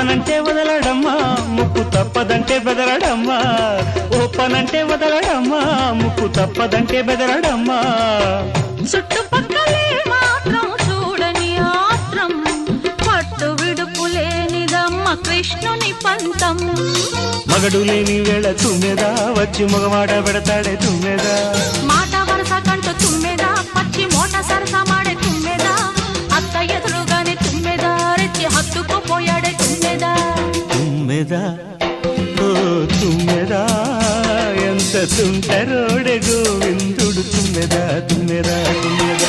ఓపనంటే వదలడమ్మా ముక్కు తప్పదంటే బెదరడమ్మా. ఓపనంటే వదలడమ్మా ముక్కు తప్పదంటే బెదరడమ్మా. చుట్టుపక్కలే మాత్రం చూడని ఆత్రం పట్టు విడుపు లేనిదమ్మ కృష్ణుని పంతం. మగడు లేని వేళ తుమ్మెదా వచ్చి మగవాడ పెడతాడే తుమ్మెదా. తుమ్మెదా ఓ తుమ్మెదా? ఎంత తుంటరోడె గోవిందుడు తుమ్మెదా తుమ్మెదా తుమ్మెదా?